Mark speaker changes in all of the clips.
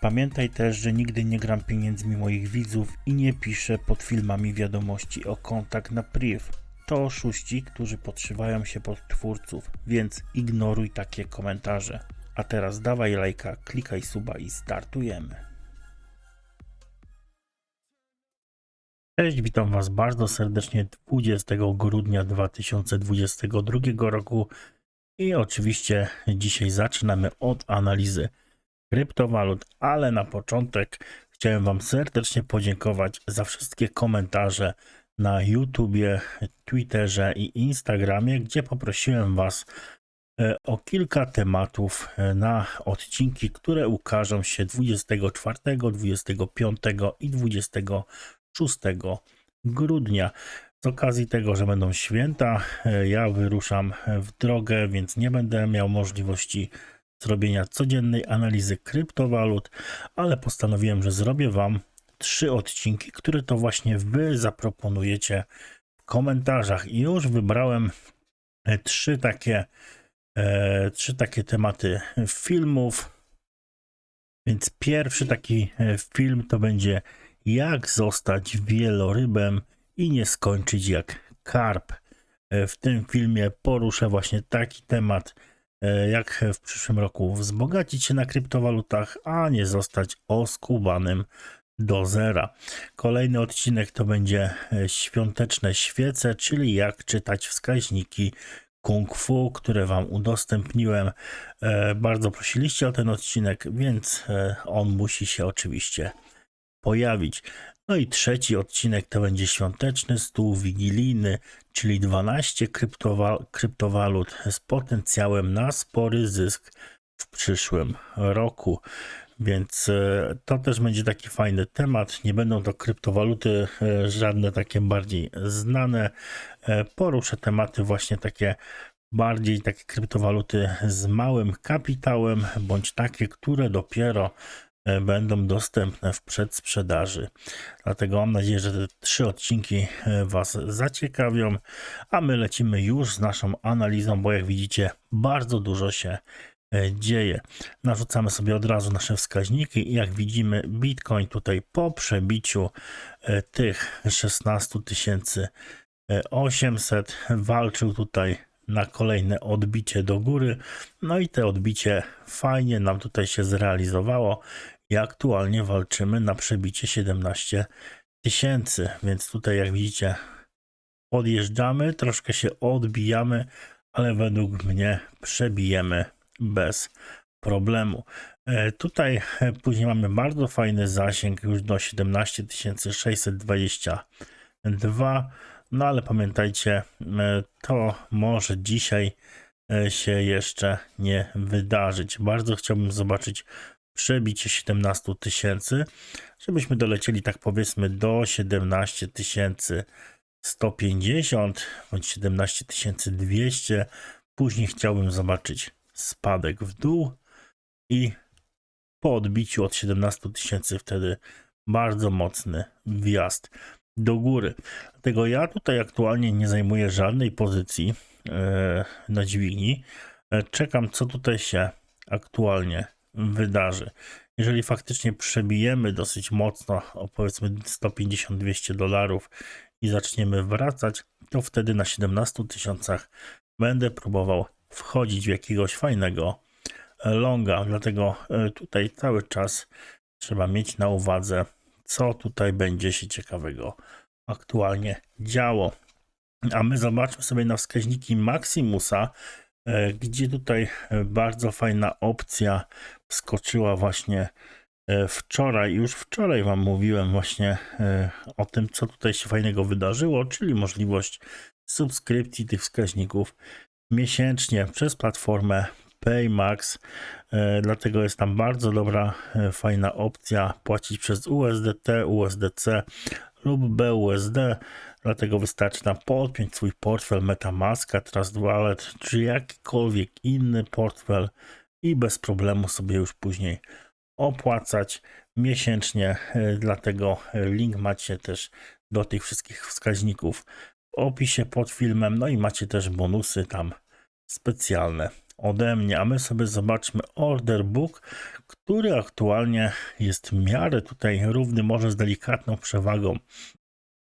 Speaker 1: Pamiętaj też, że nigdy nie gram pieniędzmi moich widzów i nie piszę pod filmami wiadomości o kontakt na priv. To oszuści, którzy podszywają się pod twórców, więc ignoruj takie komentarze. A teraz dawaj lajka, klikaj suba i startujemy. Cześć, witam Was bardzo serdecznie 20 grudnia 2022 roku i oczywiście dzisiaj zaczynamy od analizy kryptowalut, ale na początek chciałem Wam serdecznie podziękować za wszystkie komentarze na YouTubie, Twitterze i Instagramie, gdzie poprosiłem Was e, o kilka tematów e, na odcinki, które ukażą się 24, 25 i 26 grudnia. Z okazji tego, że będą święta, e, ja wyruszam w drogę, więc nie będę miał możliwości zrobienia codziennej analizy kryptowalut, ale postanowiłem, że zrobię Wam trzy odcinki, które to właśnie Wy zaproponujecie w komentarzach. I już wybrałem e, trzy takie, e, trzy takie tematy filmów. Więc pierwszy taki e, film to będzie jak zostać wielorybem i nie skończyć jak karp. W tym filmie poruszę właśnie taki temat, jak w przyszłym roku wzbogacić się na kryptowalutach, a nie zostać oskubanym do zera. Kolejny odcinek to będzie e, świąteczne świece, czyli jak czytać wskaźniki kung fu, które Wam udostępniłem. E, Bardzo prosiliście o ten odcinek, więc e, on musi się oczywiście pojawić. No i trzeci odcinek to będzie świąteczny stół wigilijny, czyli 12 kryptowa- kryptowalut z potencjałem na spory zysk w przyszłym roku. Więc e, to też będzie taki fajny temat. Nie będą to kryptowaluty e, żadne takie bardziej znane. E, Poruszę tematy właśnie takie bardziej takie kryptowaluty z małym kapitałem, bądź takie, które dopiero będą dostępne w przedsprzedaży. Dlatego mam nadzieję, że te trzy odcinki e, Was zaciekawią, a my lecimy już z naszą analizą, bo jak widzicie, bardzo dużo się e, dzieje. Narzucamy sobie od razu nasze wskaźniki i jak widzimy, Bitcoin tutaj po przebiciu e, tych 16 800 walczył tutaj na kolejne odbicie do góry. No i te odbicie fajnie nam tutaj się zrealizowało i aktualnie walczymy na przebicie 17 tysięcy, więc tutaj jak widzicie odjeżdżamy, troszkę się odbijamy, ale według mnie przebijemy bez problemu. E, Tutaj e, później mamy bardzo fajny zasięg już do 17 622, no ale pamiętajcie, e, to może dzisiaj się jeszcze nie wydarzyć. Bardzo chciałbym zobaczyć przebicie 17 tysięcy, żebyśmy dolecieli tak powiedzmy do 17 150 bądź 17 200. Później chciałbym zobaczyć spadek w dół i po odbiciu od 17 tysięcy wtedy bardzo mocny wjazd do góry. Dlatego ja tutaj aktualnie nie zajmuję żadnej pozycji e, na dźwigni. E, Czekam, co tutaj się aktualnie wydarzy. Jeżeli faktycznie przebijemy dosyć mocno, powiedzmy 150-200 dolarów i zaczniemy wracać, to wtedy na 17 tysiącach będę próbował wchodzić w jakiegoś fajnego longa. Dlatego e, tutaj cały czas trzeba mieć na uwadze, co tutaj będzie się ciekawego aktualnie działo. A my zobaczmy sobie na wskaźniki Maximusa, gdzie tutaj e, bardzo fajna opcja wskoczyła właśnie e, wczoraj. Już wczoraj Wam mówiłem właśnie e, o tym, co tutaj się fajnego wydarzyło, czyli możliwość subskrypcji tych wskaźników miesięcznie przez platformę Paymax. E, Dlatego jest tam bardzo dobra, e, fajna opcja płacić przez USDT, USDC lub BUSD. Dlatego wystarczy nam podpiąć swój portfel MetaMaska, Trust Wallet czy jakikolwiek inny portfel i bez problemu sobie już później opłacać miesięcznie. E, Dlatego link macie też do tych wszystkich wskaźników w opisie pod filmem. No i macie też bonusy tam specjalne ode mnie. A my sobie zobaczmy order book, który aktualnie jest w miarę tutaj równy, może z delikatną przewagą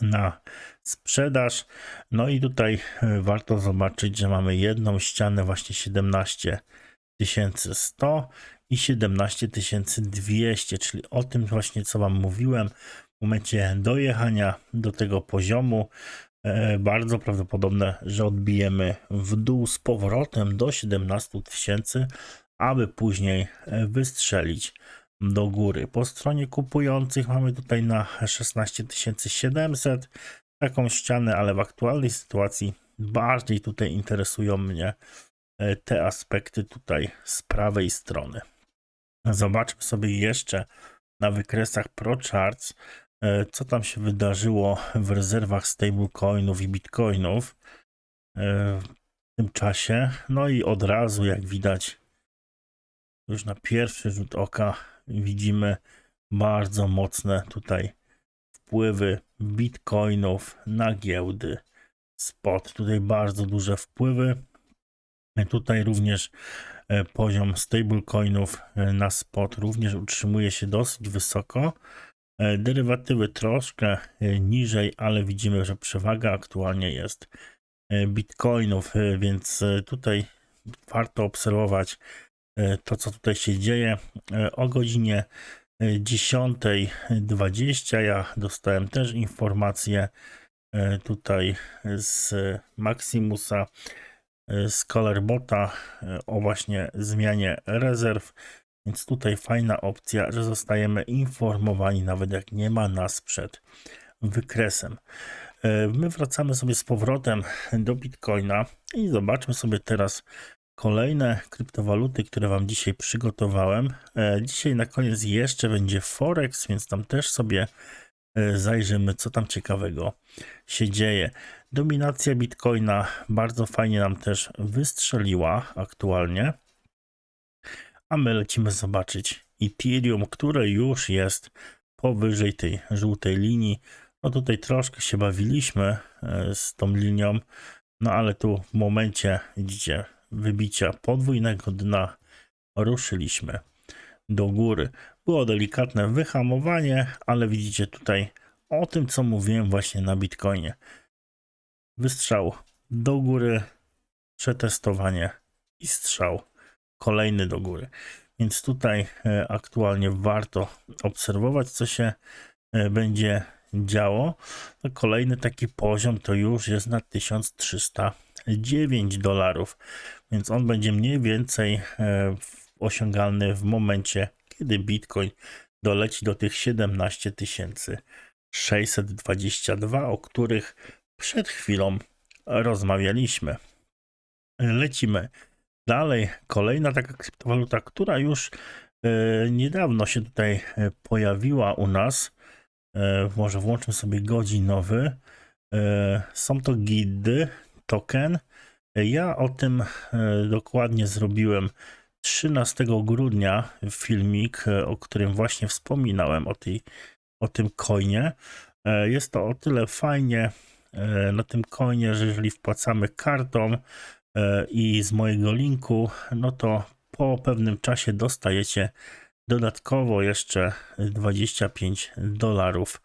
Speaker 1: na sprzedaż. No i tutaj e, warto zobaczyć, że mamy jedną ścianę właśnie 17 100 i 17 200, czyli o tym właśnie co Wam mówiłem. W momencie dojechania do tego poziomu bardzo prawdopodobne, że odbijemy w dół z powrotem do 17 tysięcy, aby później e, wystrzelić do góry. Po stronie kupujących mamy tutaj na 16 700 taką ścianę, ale w aktualnej sytuacji bardziej tutaj interesują mnie e, te aspekty tutaj z prawej strony. Zobaczmy sobie jeszcze na wykresach ProCharts, e, co tam się wydarzyło w rezerwach stablecoinów i bitcoinów e, w tym czasie. No i od razu, jak widać, już na pierwszy rzut oka widzimy bardzo mocne tutaj wpływy bitcoinów na giełdy spot. Tutaj bardzo duże wpływy. Tutaj również e, poziom stablecoinów e, na spot również utrzymuje się dosyć wysoko. E, Derywatywy troszkę niżej, ale widzimy, że przewaga aktualnie jest bitcoinów, więc tutaj warto obserwować to, co tutaj się dzieje. O godzinie 10.20 ja dostałem też informację tutaj z Maximusa, z Colorbota o właśnie zmianie rezerw. Więc tutaj fajna opcja, że zostajemy informowani, nawet jak nie ma nas przed wykresem. My wracamy sobie z powrotem do Bitcoina i zobaczmy sobie teraz kolejne kryptowaluty, które Wam dzisiaj przygotowałem. E, Dzisiaj na koniec jeszcze będzie Forex, więc tam też sobie e, zajrzymy, co tam ciekawego się dzieje. Dominacja Bitcoina bardzo fajnie nam też wystrzeliła aktualnie. A my lecimy zobaczyć Ethereum, które już jest powyżej tej żółtej linii. No tutaj troszkę się bawiliśmy e, z tą linią, no ale tu w momencie, widzicie, wybicia podwójnego dna ruszyliśmy do góry. Było delikatne wyhamowanie, ale widzicie tutaj o tym, co mówiłem właśnie na Bitcoinie. Wystrzał do góry, przetestowanie i strzał kolejny do góry. Więc tutaj e, aktualnie warto obserwować, co się e, będzie działo. Kolejny taki poziom to już jest na 1309 dolarów, więc on będzie mniej więcej e, osiągalny w momencie, kiedy Bitcoin doleci do tych 17 622, o których przed chwilą rozmawialiśmy. Lecimy dalej. Kolejna taka kryptowaluta, która już e, niedawno się tutaj e, pojawiła u nas. Może włączmy sobie godzinowy. Są to gidy, token. Ja o tym dokładnie zrobiłem 13 grudnia filmik, e, o którym właśnie wspominałem, o, tej, o tym coinie. E, jest to o tyle fajnie e, na tym coinie, że jeżeli wpłacamy kartą i z mojego linku, no to po pewnym czasie dostajecie dodatkowo jeszcze 25 dolarów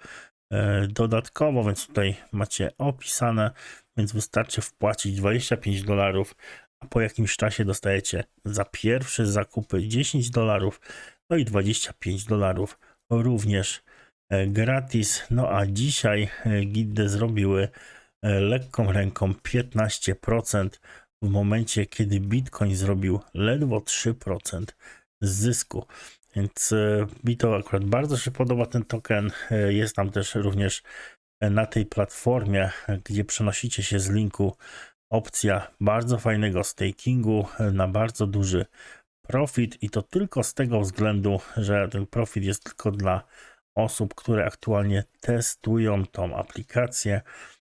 Speaker 1: dodatkowo, więc tutaj macie opisane, więc wystarczy wpłacić 25 dolarów, a po jakimś czasie dostajecie za pierwsze zakupy 10 dolarów, no i 25 dolarów również e, gratis. No a dzisiaj e, gildy zrobiły e, lekką ręką 15% w momencie, kiedy Bitcoin zrobił ledwo 3% zysku. Więc e, mi to akurat bardzo się podoba ten token. E, Jest tam też również e, na tej platformie, gdzie przenosicie się z linku opcja bardzo fajnego stakingu na bardzo duży profit i to tylko z tego względu, że ten profit jest tylko dla osób, które aktualnie testują tą aplikację,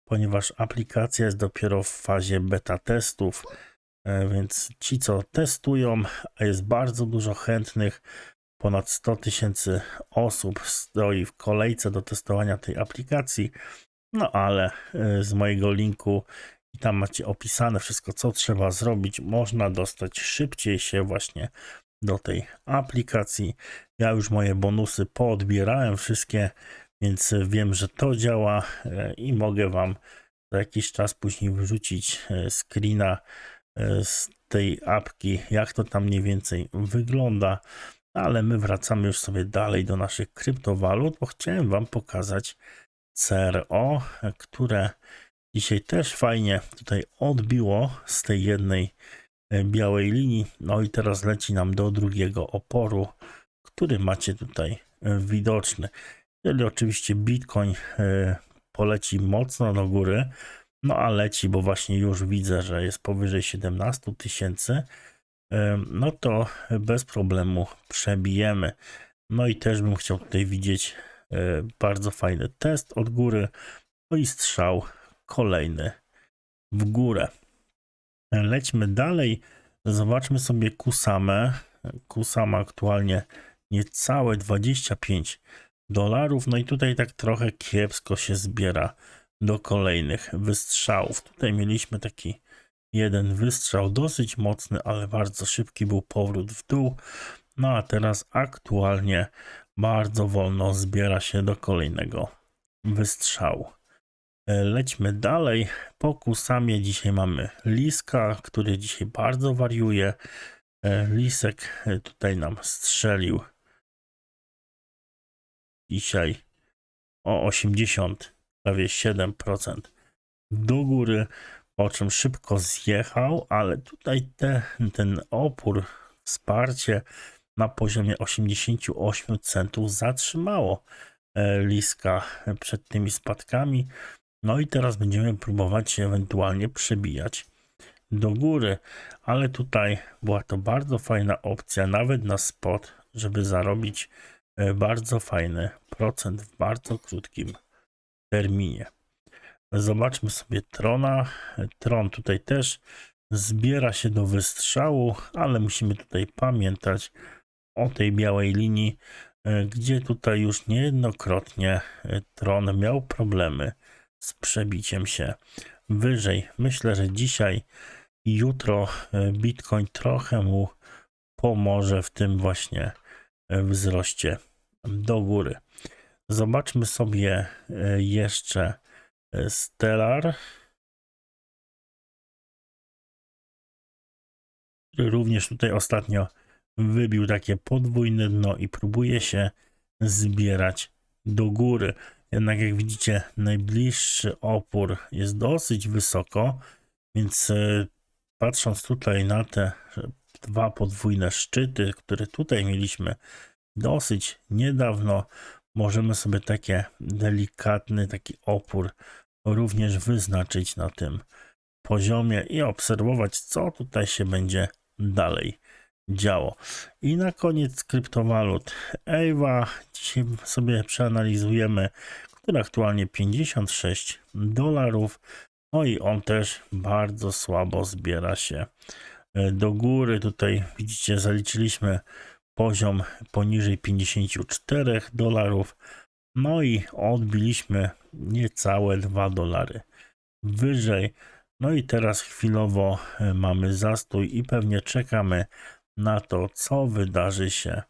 Speaker 1: ponieważ aplikacja jest dopiero w fazie beta testów, e, więc ci, co testują, a jest bardzo dużo chętnych, ponad 100 tysięcy osób stoi w kolejce do testowania tej aplikacji, no ale e, z mojego linku i tam macie opisane wszystko, co trzeba zrobić. Można dostać szybciej się właśnie do tej aplikacji. Ja już moje bonusy poodbierałem wszystkie, więc wiem, że to działa e, i mogę Wam za jakiś czas później wyrzucić e, screena e, z tej apki, jak to tam mniej więcej wygląda. Ale my wracamy już sobie dalej do naszych kryptowalut, bo chciałem Wam pokazać CRO, które dzisiaj też fajnie tutaj odbiło z tej jednej białej linii. No i teraz leci nam do drugiego oporu, który macie tutaj widoczny. Jeżeli oczywiście Bitcoin e, poleci mocno do góry, no a leci, bo właśnie już widzę, że jest powyżej 17 tysięcy, e, no to bez problemu przebijemy. No i też bym chciał tutaj widzieć e, bardzo fajny test od góry, no i strzał kolejny w górę. Lećmy dalej. Zobaczmy sobie Kusamę. Kusama aktualnie niecałe 25 dolarów. No i tutaj tak trochę kiepsko się zbiera do kolejnych wystrzałów. Tutaj mieliśmy taki jeden wystrzał dosyć mocny, ale bardzo szybki był powrót w dół. No a teraz aktualnie bardzo wolno zbiera się do kolejnego wystrzału. E, Lećmy dalej. Po kusamie dzisiaj mamy liska, który dzisiaj bardzo wariuje. E, Lisek e, tutaj nam strzelił dzisiaj o 80, prawie 7% do góry, po czym szybko zjechał, ale tutaj te, ten opór, wsparcie na poziomie 88 centów zatrzymało e, Liska przed tymi spadkami. No i teraz będziemy próbować się ewentualnie przebijać do góry, ale tutaj była to bardzo fajna opcja, nawet na spot, żeby zarobić bardzo fajny procent w bardzo krótkim terminie. Zobaczmy sobie Trona. Tron tutaj też zbiera się do wystrzału, ale musimy tutaj pamiętać o tej białej linii, e, gdzie tutaj już niejednokrotnie e, Tron miał problemy z przebiciem się wyżej. Myślę, że dzisiaj i jutro e, Bitcoin trochę mu pomoże w tym właśnie e, wzroście do góry. Zobaczmy sobie e, jeszcze Stellar, który również tutaj ostatnio wybił takie podwójne dno i próbuje się zbierać do góry. Jednak jak widzicie, najbliższy opór jest dosyć wysoko, więc e, patrząc tutaj na te dwa podwójne szczyty, które tutaj mieliśmy dosyć niedawno, możemy sobie takie delikatny taki opór również wyznaczyć na tym poziomie i obserwować, co tutaj się będzie dalej działo. I na koniec kryptowalut Ewa. Dzisiaj sobie przeanalizujemy, który aktualnie 56 dolarów. No i on też bardzo słabo zbiera się do góry. Tutaj widzicie, zaliczyliśmy poziom poniżej 54 dolarów. No i odbiliśmy niecałe 2 dolary wyżej. No i teraz chwilowo e, mamy zastój i pewnie czekamy na to, co wydarzy się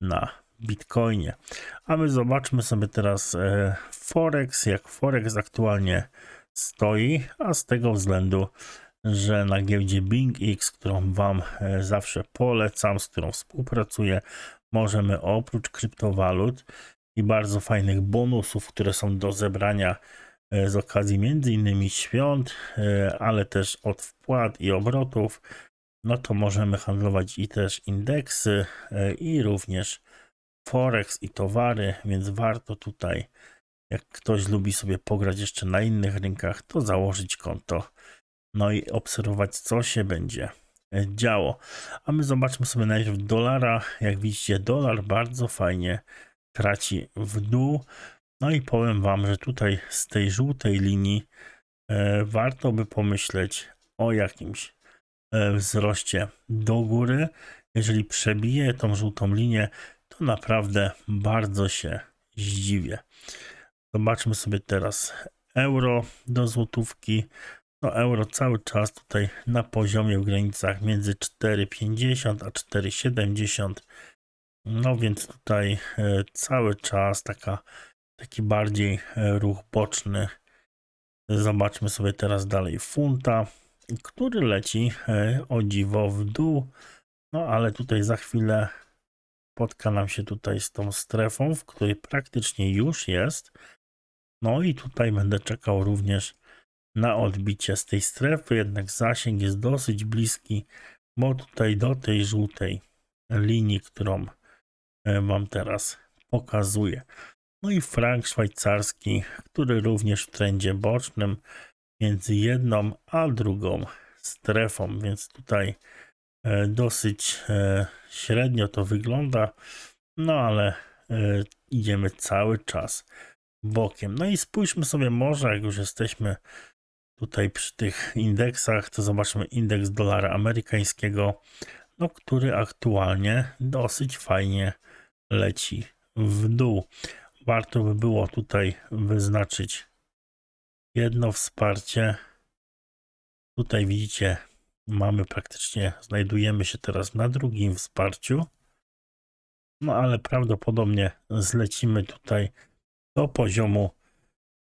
Speaker 1: na Bitcoinie. A my zobaczmy sobie teraz e, Forex, jak Forex aktualnie stoi, a z tego względu, że na giełdzie BingX, którą Wam e, zawsze polecam, z którą współpracuję, możemy oprócz kryptowalut i bardzo fajnych bonusów, które są do zebrania e, z okazji między innymi świąt, e, ale też od wpłat i obrotów. No to możemy handlować i też indeksy i również forex i towary, więc warto tutaj jak ktoś lubi sobie pograć jeszcze na innych rynkach, to założyć konto. No i obserwować, co się będzie e, działo. A my zobaczmy sobie najpierw dolara. Jak widzicie, dolar bardzo fajnie traci w dół. No i powiem Wam, że tutaj z tej żółtej linii e, warto by pomyśleć o jakimś e, wzroście do góry. Jeżeli przebije tą żółtą linię, to naprawdę bardzo się zdziwię. Zobaczmy sobie teraz euro do złotówki. No euro cały czas tutaj na poziomie w granicach między 4,50 a 4,70. No więc tutaj e, cały czas taka, taki bardziej e, ruch boczny. Zobaczmy sobie teraz dalej funta, który leci e, o dziwo w dół. No ale tutaj za chwilę spotka nam się tutaj z tą strefą, w której praktycznie już jest. No i tutaj będę czekał również na odbicie z tej strefy, jednak zasięg jest dosyć bliski, bo tutaj do tej żółtej linii, którą e, Wam teraz pokazuję. No i frank szwajcarski, który również w trendzie bocznym między jedną a drugą strefą, więc tutaj e, dosyć e, średnio to wygląda, no ale idziemy cały czas bokiem. No i spójrzmy sobie może, jak już jesteśmy tutaj przy tych indeksach, to zobaczmy indeks dolara amerykańskiego, no, który aktualnie dosyć fajnie leci w dół. Warto by było tutaj wyznaczyć jedno wsparcie. Tutaj widzicie, mamy praktycznie, znajdujemy się teraz na drugim wsparciu. No ale prawdopodobnie zlecimy tutaj do poziomu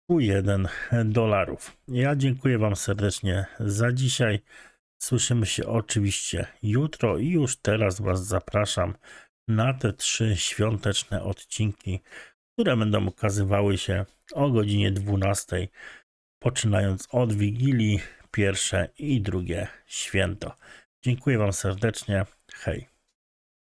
Speaker 1: 1 dolarów. Ja dziękuję Wam serdecznie za dzisiaj. Słyszymy się oczywiście jutro i już teraz Was zapraszam na te trzy świąteczne odcinki, które będą ukazywały się o godzinie 12, poczynając od Wigilii, pierwsze i drugie święto. Dziękuję Wam serdecznie. Hej.